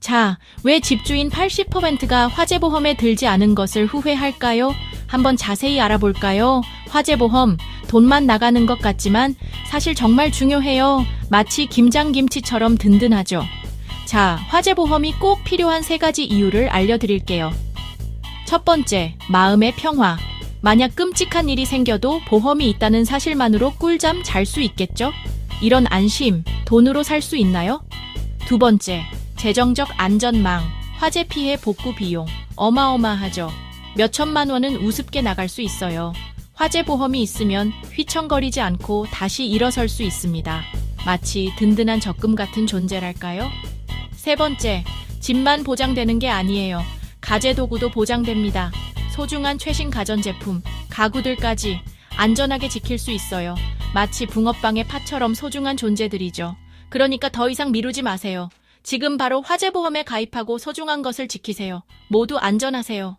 자, 왜 집주인 80%가 화재보험에 들지 않은 것을 후회할까요? 한번 자세히 알아볼까요? 화재보험, 돈만 나가는 것 같지만 사실 정말 중요해요. 마치 김장김치처럼 든든하죠. 자, 화재보험이 꼭 필요한 세 가지 이유를 알려드릴게요. 첫 번째, 마음의 평화. 만약 끔찍한 일이 생겨도 보험이 있다는 사실만으로 꿀잠 잘 수 있겠죠? 이런 안심, 돈으로 살 수 있나요? 두 번째, 재정적 안전망, 화재 피해 복구 비용, 어마어마하죠. 몇 천만 원은 우습게 나갈 수 있어요. 화재 보험이 있으면 휘청거리지 않고 다시 일어설 수 있습니다. 마치 든든한 적금 같은 존재랄까요? 세 번째, 집만 보장되는 게 아니에요. 가재 도구도 보장됩니다. 소중한 최신 가전제품, 가구들까지 안전하게 지킬 수 있어요. 마치 붕어빵의 팥처럼 소중한 존재들이죠. 그러니까 더 이상 미루지 마세요. 지금 바로 화재보험에 가입하고 소중한 것을 지키세요. 모두 안전하세요.